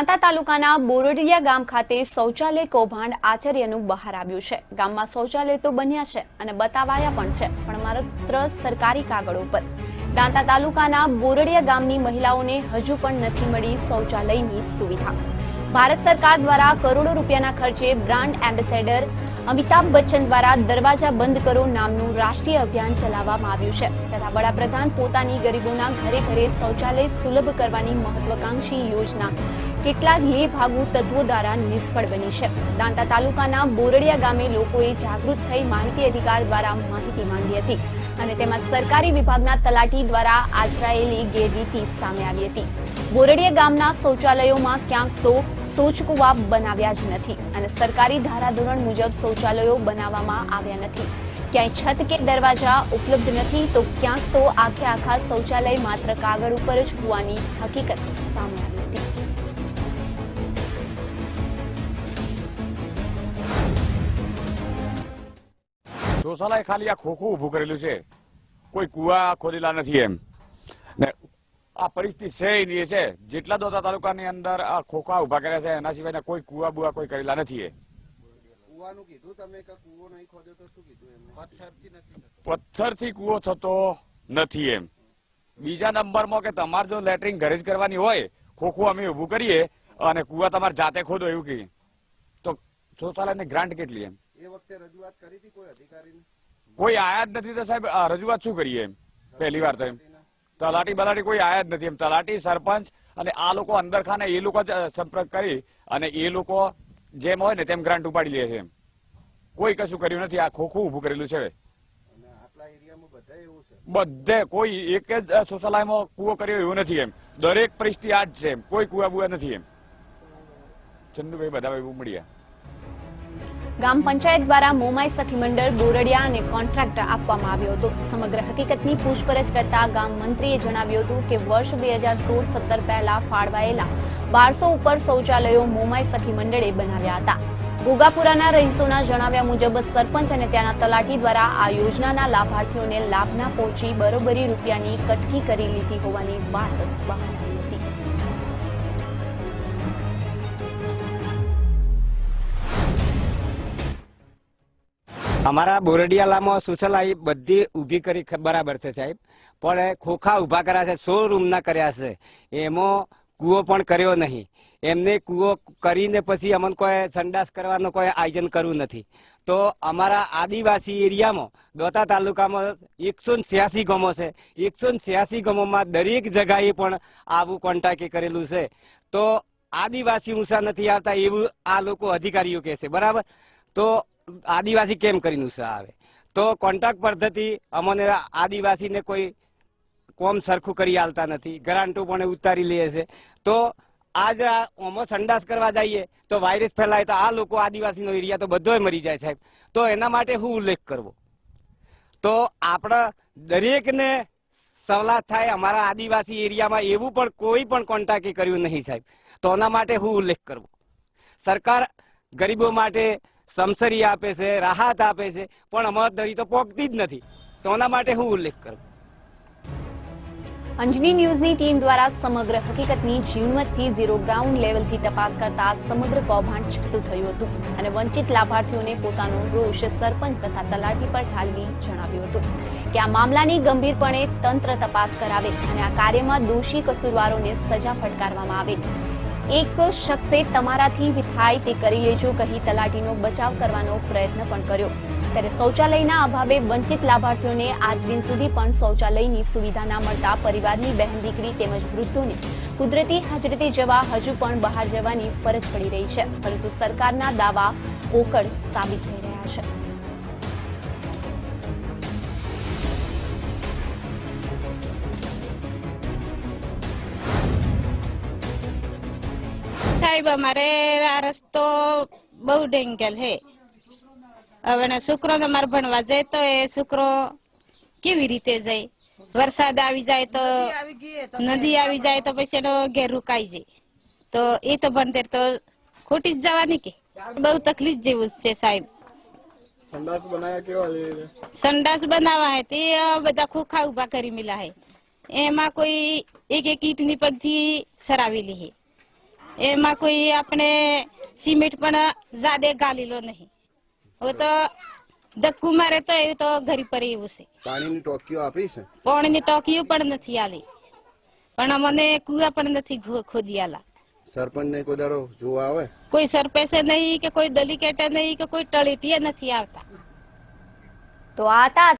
દાંતા તાલુકાના બોરડિયા ગામ ખાતે શૌચાલય કૌભાંડ આચાર્યનું બહાર આવ્યું છે. ગામમાં શૌચાલય તો બન્યા છે અને બતાવાયા પણ છે, પણ માત્ર સરકારી કાગળો પર. દાંતા તાલુકાના બોરડિયા ગામની મહિલાઓને હજુ પણ નથી મળી શૌચાલયની સુવિધા. ભારત સરકાર દ્વારા કરોડો રૂપિયાના ખર્ચે બ્રાન્ડ એમ્બેસેડર અમિતાભ બચ્ચન દ્વારા દરવાજા બંધ કરો નામનું રાષ્ટ્રીય અભિયાન ચલાવવામાં આવ્યું છે. તથા વડાપ્રધાન પોતાની ગરીબોના ઘરે ઘરે શૌચાલય સુલભ કરવાની મહત્વાકાંક્ષી યોજના કેટલાક લેભાગુ તત્વો દ્વારા નિષ્ફળ બની છે. દાંતા તાલુકાના બોરડિયા ગામે લોકોએ જાગૃત થઈ માહિતી અધિકાર દ્વારા માહિતી માંગી હતી અને તેમાં સરકારી વિભાગના તલાટી દ્વારા આચરાયેલી ગેરરીતિ સામે આવી હતી. બોરડિયા ગામના શૌચાલયોમાં ક્યાંક તો શૌચકુવા બનાવ્યા જ નથી અને સરકારી ધારાધોરણ મુજબ શૌચાલયો બનાવવામાં આવ્યા નથી. ક્યાંય છત કે દરવાજા ઉપલબ્ધ નથી તો ક્યાંક તો આખે આખા શૌચાલય માત્ર કાગળ ઉપર જ હોવાની હકીકત સામે આવી ખાલી આ ખોખું ઊભું કરેલું છે. કોઈ કુવા ખોદેલા નથી એમ. ને આ પરિસ્થિતિ છે નહીં એ છે જેટલા દોતા તાલુકાની અંદર આ ખોખા ઊભા કર્યા છે એના સિવાયના કોઈ કુવા બુવા કોઈ કરેલા નથી એ. કુવાનું કીધું તમે કે કુવો નહીં ખોદ્યો તો શું કીધું એમને? પથ્થરથી કુવો થતો નથી એમ. બીજા નંબરમાં કે તમારે જો લેટરિંગ ઘરે જ કરવાની હોય ખોખું અમે ઊભું કરીએ અને કુવા તમારે જાતે ખોદો એવું કહીએ તો શૌચાલયની ગ્રાન્ટ કેટલી એમ? એ વખતે રજૂઆત કરી હતી કોઈ આયાત કોઈ આયા જ નથી તો સાહેબ રજૂઆત શું કરીએ એમ? પહેલી વાર તો એમ. તલાટી બલાટી કોઈ આયા જ નથી એમ. તલાટી સરપંચ અને આ લોકો અંદર ખાને એ લોકો સંપર્ક કરી અને એ લોકો જેમ હોય ને તેમ ગ્રાન્ટ ઉપાડી લે છે એમ. કોઈ કશું કર્યું નથી. આ ખોખું ઉભું કરેલું છે બધા કોઈ એક જ શૌચાલયમાં કુવો કર્યો એવું નથી એમ. દરેક પરિસ્થિતિ આ જ છે એમ. કોઈ કુવા બુવા નથી એમ. ચંદુભાઈ બધા ભાઈ મળ્યા. ગામ પંચાયત દ્વારા મોમાઈ સખી મંડળ બોરડિયા અને કોન્ટ્રાક્ટ આપવામાં આવ્યો હતો. સમગ્ર હકીકતની પૂછપરછ કરતા ગામ મંત્રીએ જણાવ્યું હતું કે વર્ષ બે હજાર સોળ સત્તર પહેલા ફાળવાયેલા બારસો ઉપર શૌચાલયો મોમાઈ સખી મંડળે બનાવ્યા હતા. ભોગાપુરાના રહીશોના જણાવ્યા મુજબ સરપંચ અને ત્યાંના તલાટી દ્વારા આ યોજનાના લાભાર્થીઓને લાભ ના પહોંચી બરોબરી રૂપિયાની કટકી કરી લીધી હોવાની વાત અમારા બોરડિયાલામાં સુશલાઈ બધી ઊભી કરી બરાબર છે સાહેબ. પણ ખોખા ઊભા કર્યા છે, સો રૂમના કર્યા છે. એમાં કૂવો પણ કર્યો નહીં. એમને કૂવો કરીને પછી અમને કોઈ સંડાસ કરવાનો કોઈ આયોજન કરવું નથી. તો અમારા આદિવાસી એરિયામાં, દોતા તાલુકામાં એકસો છ્યાસી ગામો છે. એકસો છ્યાસી ગામોમાં દરેક જગાએ પણ આવું કોન્ટ્રાક્ટ કરેલું છે. તો આદિવાસી ઊંચા નથી આવતા એવું આ લોકો અધિકારીઓ કહે છે. બરાબર? તો આદિવાસી કેમ કરીને ઉત્સાહ આવે? તો કોન્ટ્રાક્ટ પદ્ધતિ અમને આદિવાસીને કોઈ કોમ સરખું કરી આલતા નથી. ગરાંટું પણ ઉતારી લે છે. તો આજ ઓમો સંડાસ કરવા જઈએ, તો વાયરસ ફેલાય તો આ લોકો આદિવાસીનો એરિયા તો બધોય મરી જાય સાહેબ. તો એના માટે હું ઉલ્લેખ કરવો? તો આપણા દરેકને સવલાત થાય અમારા આદિવાસી એરિયામાં એવું પણ કોઈ પણ કોન્ટ્રાક્ટ કર્યું નહીં સાહેબ. તો એના માટે હું ઉલ્લેખ કરવો? સરકાર ગરીબો માટે સમસરી આપે છે, રાહત આપે છે, પણ અમારા દરી તો પોકતી જ નથી. સોના માટે હું ઉલ્લેખ કરું? અંજની ન્યૂઝની ટીમ દ્વારા સમગ્ર હકીકતની ઝીણવટથી ઝીરો ગ્રાઉન્ડ લેવલથી તપાસ કરતા સમગ્ર કૌભાંડ છતું થયું હતું અને વંચિત લાભાર્થીઓને પોતાનો રોષ સરપંચ તથા તલાટી પર ઠાલવી જણાવ્યું હતું કે આ મામલાની ગંભીરપણે તંત્ર તપાસ કરાવે અને આ કાર્યમાં દોષી કસૂરવારોને સજા ફટકારવામાં આવે. એક શખ્સે તમારાથી થાય તે કરી લેજો, કહી તલાટીનો બચાવ કરવાનો પ્રયત્ન પણ કર્યો. ત્યારે શૌચાલયના અભાવે વંચિત લાભાર્થીઓને આજ દિન સુધી પણ શૌચાલયની સુવિધા ના મળતા પરિવારની બહેન દીકરી તેમજ વૃદ્ધોને કુદરતી હાજરીતે જવા હજુ પણ બહાર જવાની ફરજ પડી રહી છે. પરંતુ સરકારના દાવા પોકળ સાબિત થઈ રહ્યા છે. સાહેબ અમારે આ રસ્તો બહુ ડેન્ગલ હે. હવે ને છોકરો અમારે ભણવા જાય તો એ છોકરો કેવી રીતે જાય? વરસાદ આવી જાય તો નદી આવી જાય તો પછી એનો ઘેર રોકાઈ જાય. તો એ તો ભણતર તો ખોટી જ જવાની કે? બહુ તકલીફ જેવું જ છે સાહેબ. સંડાસ બનાવવા હે તે બધા ખોખા ઊભા કરી મિલા હે. એમાં કોઈ એક એક ઈટની પગથી સરાવેલી હે. એમાં કોઈ આપણે સિમેન્ટ પણ જાદે ગાલીલો નહીં. હવે તો ધક્કું મારે તો એવું તો ઘરી પર એવું છે. પાણીની ટોકીઓ આપી છે? પાણીની ટોકીઓ પણ નથી આલી. પણ અમને કુવા પણ નથી ખોદી આલા. સરપંચ ને કોઈ દાડો જોવા આવે? કોઈ સરપેસે નહીં કે કોઈ દલિકેટે નહીં કે કોઈ ટળીટીએ નથી આવતા. તો આ હતા